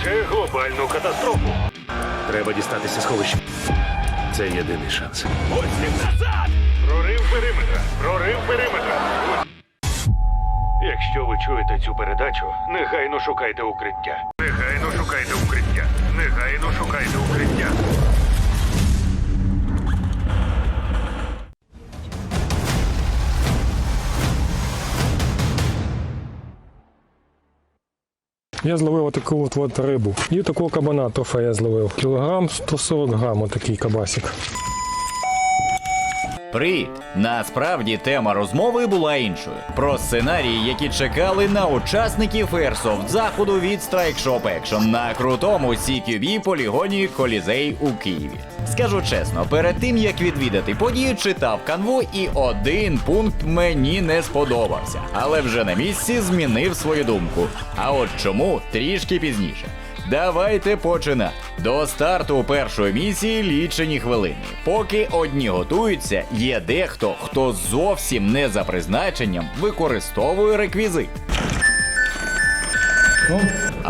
викличе глобальну катастрофу. Треба дістатися сховища. Це єдиний шанс. Усім назад! Прорив периметра! Прорив периметра! Якщо ви чуєте цю передачу, негайно шукайте укриття. Негайно шукайте укриття. Негайно шукайте укриття. Я зловив отаку от, от рибу. І такого кабана трофея зловив. Кілограм 140 грам отакий кабасик. Привіт! Насправді тема розмови була іншою. Про сценарії, які чекали на учасників Airsoft заходу від Strike Shop Action на крутому CQB полігоні Колізей у Києві. Скажу чесно, перед тим як відвідати подію, читав канву, і один пункт мені не сподобався, але вже на місці змінив свою думку. А от чому трішки пізніше. Давайте починати. До старту першої місії лічені хвилини. Поки одні готуються, є дехто, хто зовсім не за призначенням використовує реквізит.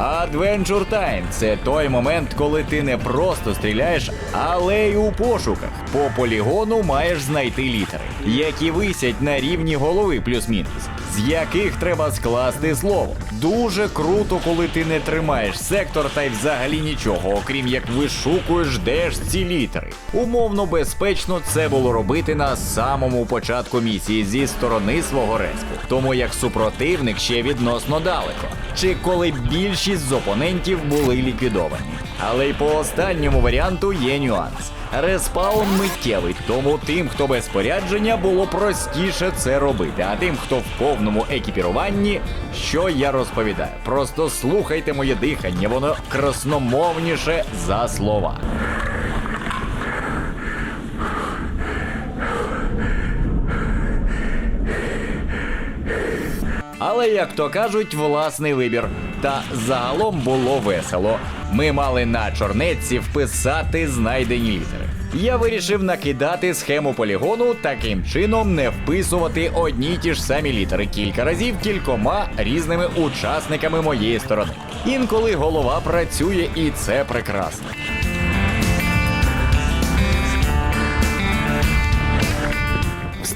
Adventure Time – це той момент, коли ти не просто стріляєш, але й у пошуках. По полігону маєш знайти літери, які висять на рівні голови плюс-мінус, з яких треба скласти слово. Дуже круто, коли ти не тримаєш сектор та й взагалі нічого, окрім як вишукуєш, де ж ці літери. Умовно безпечно це було робити на самому початку місії зі сторони свого респу, тому як супротивник ще відносно далеко. Чи коли більшість з опонентів були ліквідовані. Але й по останньому варіанту є нюанс. Респаун миттєвий, тому тим, хто без спорядження, було простіше це робити. А тим, хто в повному екіпіруванні, що я розповідаю. Просто слухайте моє дихання, воно красномовніше за слова. Але, як то кажуть, власний вибір. Та загалом було весело. Ми мали на чорнетці вписати знайдені літери. Я вирішив накидати схему полігону, таким чином не вписувати одні ті ж самі літери кілька разів кількома різними учасниками моєї сторони. Інколи голова працює, і це прекрасно.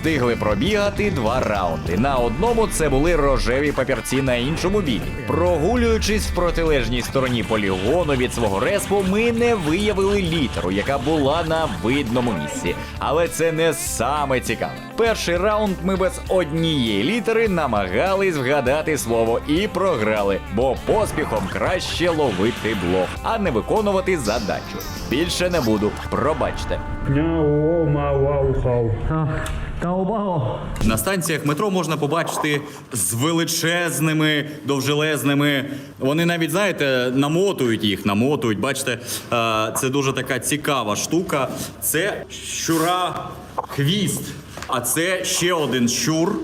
Встигли пробігати два раунди. На одному це були рожеві папірці, на іншому білі. Прогулюючись в протилежній стороні полігону від свого респу, ми не виявили літеру, яка була на видному місці. Але це не саме цікаве. Перший раунд ми без однієї літери намагались вгадати слово і програли, бо поспіхом краще ловити блок, а не виконувати задачу. Більше не буду, пробачте. На станціях метро можна побачити з величезними, довжелезними. Вони навіть, знаєте, намотують їх, намотують. Бачите, е, це дуже така цікава штука. Це щура хвіст. А це ще один щур.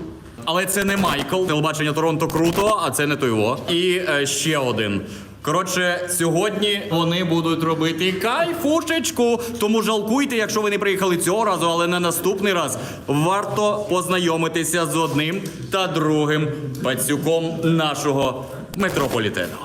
Але це не Майкл. Телебачення Торонто круто, а це не той во. І е, ще один. Коротше, сьогодні вони будуть робити кайфушечку. Тому жалкуйте, якщо ви не приїхали цього разу, але на наступний раз варто познайомитися з одним та другим пацюком нашого метрополітену.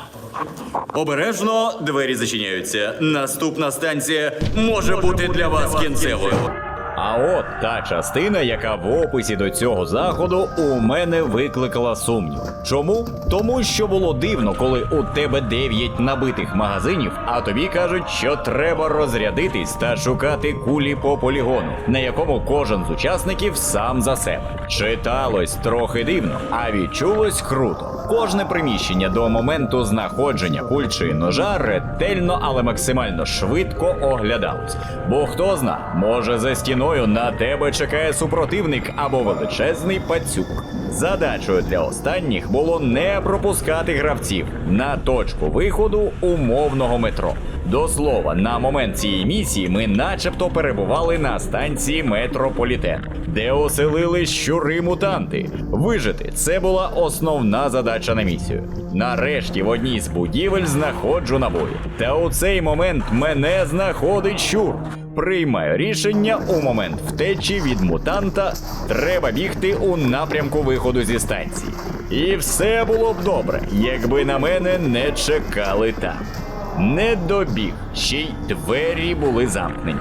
Обережно двері зачиняються. Наступна станція може бути для вас кінцевою. А от та частина, яка в описі до цього заходу у мене викликала сумнів. Чому? Тому що було дивно, коли у тебе 9 набитих магазинів, а тобі кажуть, що треба розрядитись та шукати кулі по полігону, на якому кожен з учасників сам за себе. Читалось трохи дивно, а відчулось круто. Кожне приміщення до моменту знаходження куль ножа ретельно, але максимально швидко оглядалось. Бо хто зна, може за стіною на тебе чекає супротивник або величезний пацюк. Задачою для останніх було не пропускати гравців на точку виходу умовного метро. До слова, на момент цієї місії ми начебто перебували на станції метрополітен, де оселили щури мутанти. Вижити це була основна задача на місію. Нарешті в одній з будівель знаходжу набої. Та у цей момент мене знаходить щур. Приймаю рішення у момент втечі від мутанта. Треба бігти у напрямку виходу зі станції. І все було б добре, якби на мене не чекали там. Не добіг, ще й двері були замкнені.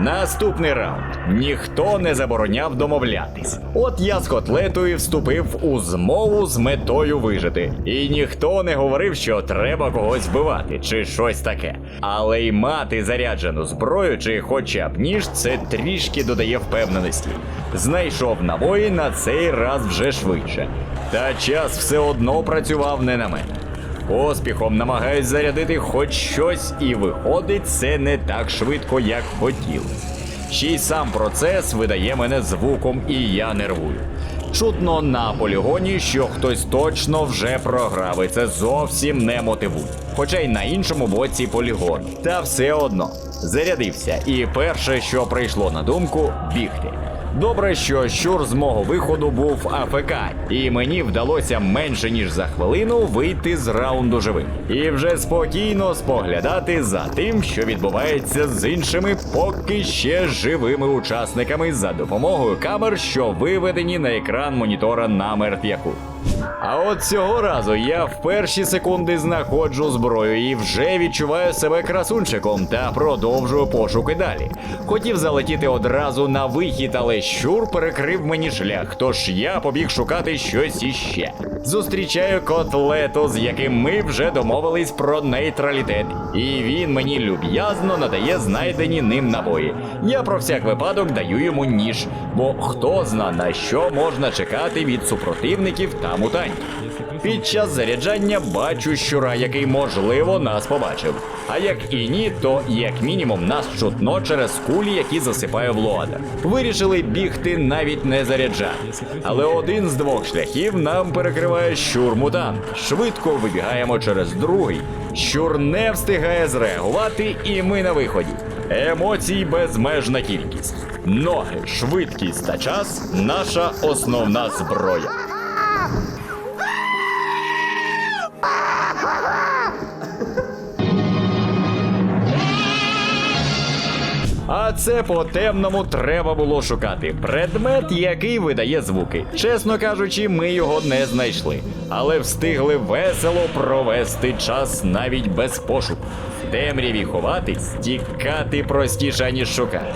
Наступний раунд. Ніхто не забороняв домовлятись. От я з котлетою вступив у змову з метою вижити. І ніхто не говорив, що треба когось вбивати чи щось таке. Але й мати заряджену зброю чи хоча б ніж це трішки додає впевненості. Знайшов набої на цей раз вже швидше. Та час все одно працював не на мене. Поспіхом намагаюсь зарядити хоч щось, і виходить це не так швидко, як хотілося. Ще й сам процес видає мене звуком, і я нервую. Чутно на полігоні, що хтось точно вже програв, і це зовсім не мотивує. Хоча й на іншому боці полігону. Та все одно зарядився, і перше, що прийшло на думку, бігти. Добре, що щур з мого виходу був АФК, і мені вдалося менше ніж за хвилину вийти з раунду живим. І вже спокійно споглядати за тим, що відбувається з іншими поки ще живими учасниками за допомогою камер, що виведені на екран монітора на мертвяку. А от цього разу я в перші секунди знаходжу зброю і вже відчуваю себе красунчиком та продовжую пошуки далі. Хотів залетіти одразу на вихід, але щур перекрив мені шлях, тож я побіг шукати щось іще. Зустрічаю котлету, з яким ми вже домовились про нейтралітет, і він мені люб'язно надає знайдені ним набої. Я про всяк випадок даю йому ніж, бо хто зна на що можна чекати від супротивників та мутантів. Під час заряджання бачу щура, який можливо нас побачив. А як і ні, то як мінімум нас чутно через кулі, які засипає влада. Вирішили бігти навіть не заряджати. Але один з двох шляхів нам перекриває щур мутант. Швидко вибігаємо через другий. Щур не встигає зреагувати, і ми на виході. Емоцій безмежна кількість. Ноги, швидкість та час наша основна зброя. Це по темному треба було шукати. Предмет, який видає звуки. Чесно кажучи, ми його не знайшли, але встигли весело провести час навіть без пошуку. В темряві ховатись, тікати простіше, ніж шукати.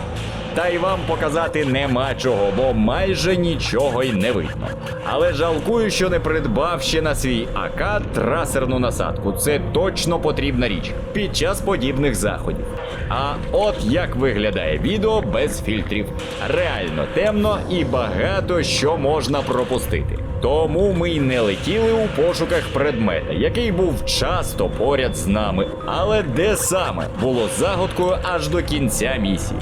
Та й вам показати нема чого, бо майже нічого й не видно. Але жалкую, що не придбав ще на свій АК трасерну насадку. Це точно потрібна річ під час подібних заходів. А от як виглядає відео без фільтрів. Реально темно і багато що можна пропустити. Тому ми й не летіли у пошуках предмета, який був часто поряд з нами. Але де саме було загадкою аж до кінця місії.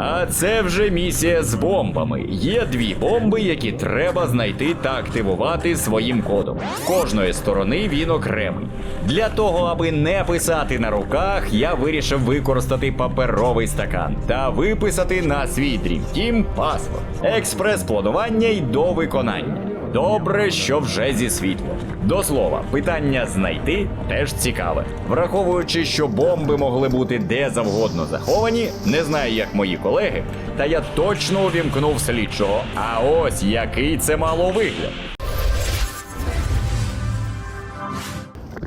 А це вже місія з бомбами. Є дві бомби, які треба знайти та активувати своїм кодом. Кожної сторони він окремий. Для того, аби не писати на руках, я вирішив використати паперовий стакан та виписати на свій дрімтім паспорт. Експрес-планування й до виконання. Добре, що вже зі світлом. До слова, питання знайти теж цікаве. Враховуючи, що бомби могли бути де завгодно заховані, не знаю, як мої колеги, та я точно увімкнув слідчого. А ось який це мало вигляд.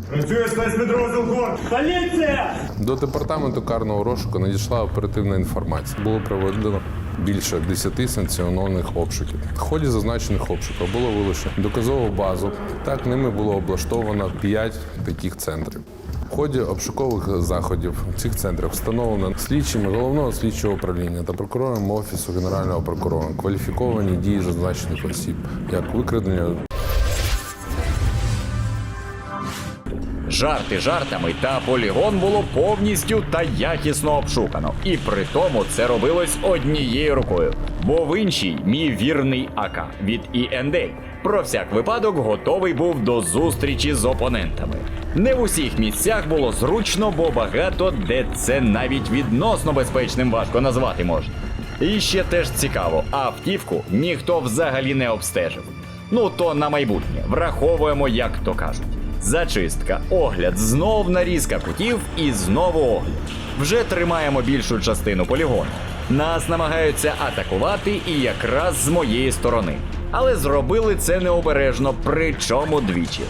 Працює спецпідрозділ ГОР. Поліція! До департаменту карного розшуку надійшла оперативна інформація. Було проведено більше 10 санкціонованих обшуків. В ході зазначених обшуків було вилучено доказову базу. Так ними було облаштовано 5 таких центрів. В ході обшукових заходів в цих центрах встановлено слідчими головного слідчого управління та прокурором офісу генерального прокурора кваліфіковані дії зазначених осіб, як викрадення Жарти жартами, та полігон було повністю та якісно обшукано. І при тому це робилось однією рукою. Бо в іншій мій вірний АК від END про всяк випадок готовий був до зустрічі з опонентами. Не в усіх місцях було зручно, бо багато де це навіть відносно безпечним важко назвати можна. І ще теж цікаво, автівку ніхто взагалі не обстежив. Ну то на майбутнє враховуємо, як то кажуть. Зачистка, огляд, знов нарізка кутів і знову огляд. Вже тримаємо більшу частину полігону. Нас намагаються атакувати і якраз з моєї сторони. Але зробили це необережно, причому двічі.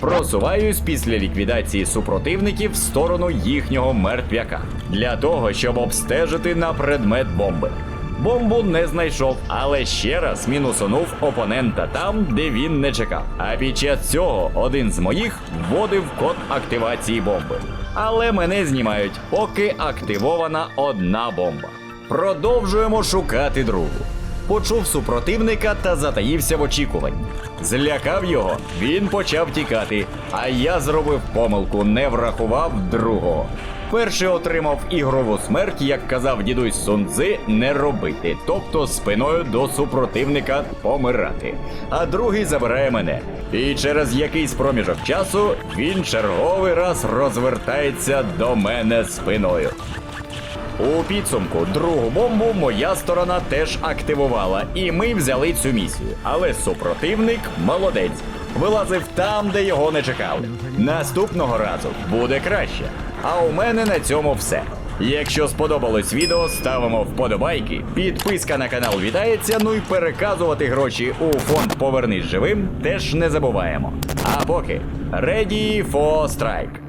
Просуваюсь після ліквідації супротивників в сторону їхнього мертвяка для того, щоб обстежити на предмет бомби. Бомбу не знайшов, але ще раз мінусонув опонента там, де він не чекав. А під час цього один з моїх вводив код активації бомби. Але мене знімають, поки активована одна бомба. Продовжуємо шукати другу. Почув супротивника та затаївся в очікуванні. Злякав його, він почав тікати, а я зробив помилку, не врахував другого. Перший отримав ігрову смерть, як казав дідусь Сунцзи, не робити, тобто спиною до супротивника помирати. А другий забирає мене. І через якийсь проміжок часу він черговий раз розвертається до мене спиною. У підсумку другу бомбу моя сторона теж активувала, і ми взяли цю місію. Але супротивник молодець. Вилазив там, де його не чекали. Наступного разу буде краще. А у мене на цьому все. Якщо сподобалось відео, ставимо вподобайки. Підписка на канал вітається. Ну і переказувати гроші у фонд Повернись живим теж не забуваємо. А поки ready for strike.